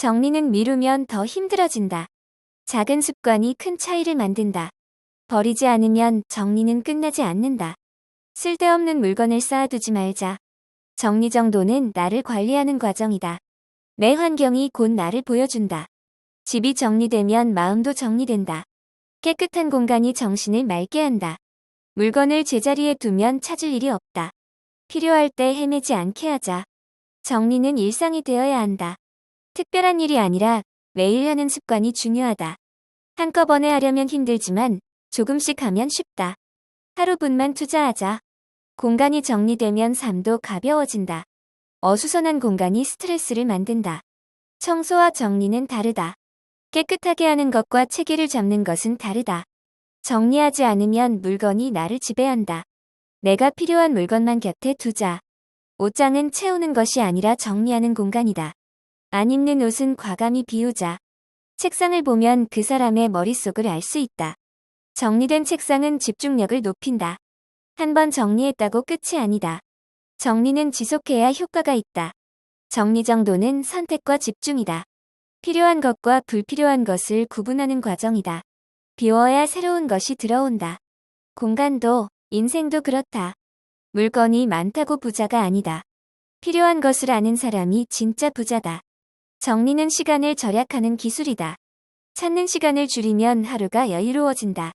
정리는 미루면 더 힘들어진다. 작은 습관이 큰 차이를 만든다. 버리지 않으면 정리는 끝나지 않는다. 쓸데없는 물건을 쌓아두지 말자. 정리 정도는 나를 관리하는 과정이다. 내 환경이 곧 나를 보여준다. 집이 정리되면 마음도 정리된다. 깨끗한 공간이 정신을 맑게 한다. 물건을 제자리에 두면 찾을 일이 없다. 필요할 때 헤매지 않게 하자. 정리는 일상이 되어야 한다. 특별한 일이 아니라 매일 하는 습관이 중요하다. 한꺼번에 하려면 힘들지만 조금씩 하면 쉽다. 하루분만 투자하자. 공간이 정리되면 삶도 가벼워진다. 어수선한 공간이 스트레스를 만든다. 청소와 정리는 다르다. 깨끗하게 하는 것과 체계를 잡는 것은 다르다. 정리하지 않으면 물건이 나를 지배한다. 내가 필요한 물건만 곁에 두자. 옷장은 채우는 것이 아니라 정리하는 공간이다. 안 입는 옷은 과감히 비우자. 책상을 보면 그 사람의 머릿속을 알 수 있다. 정리된 책상은 집중력을 높인다. 한 번 정리했다고 끝이 아니다. 정리는 지속해야 효과가 있다. 정리 정도는 선택과 집중이다. 필요한 것과 불필요한 것을 구분하는 과정이다. 비워야 새로운 것이 들어온다. 공간도, 인생도 그렇다. 물건이 많다고 부자가 아니다. 필요한 것을 아는 사람이 진짜 부자다. 정리는 시간을 절약하는 기술이다. 찾는 시간을 줄이면 하루가 여유로워진다.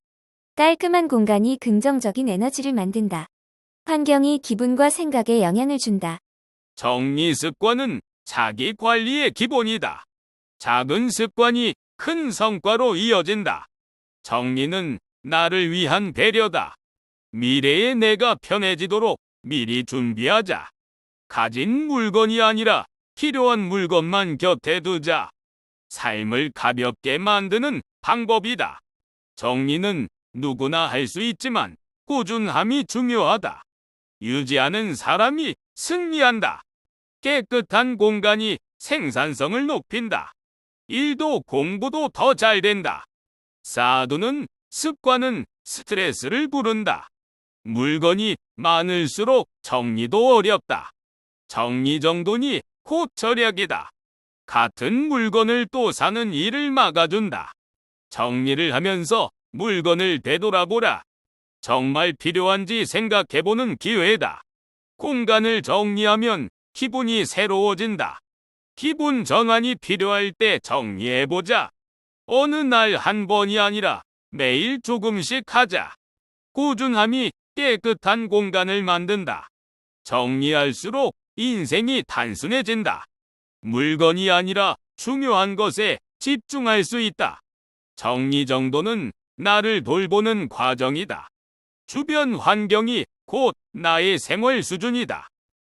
깔끔한 공간이 긍정적인 에너지를 만든다. 환경이 기분과 생각에 영향을 준다. 정리 습관은 자기 관리의 기본이다. 작은 습관이 큰 성과로 이어진다. 정리는 나를 위한 배려다. 미래의 내가 편해지도록 미리 준비하자. 가진 물건이 아니라 필요한 물건만 곁에 두자. 삶을 가볍게 만드는 방법이다. 정리는 누구나 할 수 있지만 꾸준함이 중요하다. 유지하는 사람이 승리한다. 깨끗한 공간이 생산성을 높인다. 일도 공부도 더 잘 된다. 쌓아두는 습관은 스트레스를 부른다. 물건이 많을수록 정리도 어렵다. 정리정돈이 곧 절약이다. 같은 물건을 또 사는 일을 막아준다. 정리를 하면서 물건을 되돌아보라. 정말 필요한지 생각해보는 기회다. 공간을 정리하면 기분이 새로워진다. 기분 전환이 필요할 때 정리해보자. 어느 날 한 번이 아니라 매일 조금씩 하자. 꾸준함이 깨끗한 공간을 만든다. 정리할수록 인생이 단순해진다. 물건이 아니라 중요한 것에 집중할 수 있다. 정리 정도는 나를 돌보는 과정이다. 주변 환경이 곧 나의 생활 수준이다.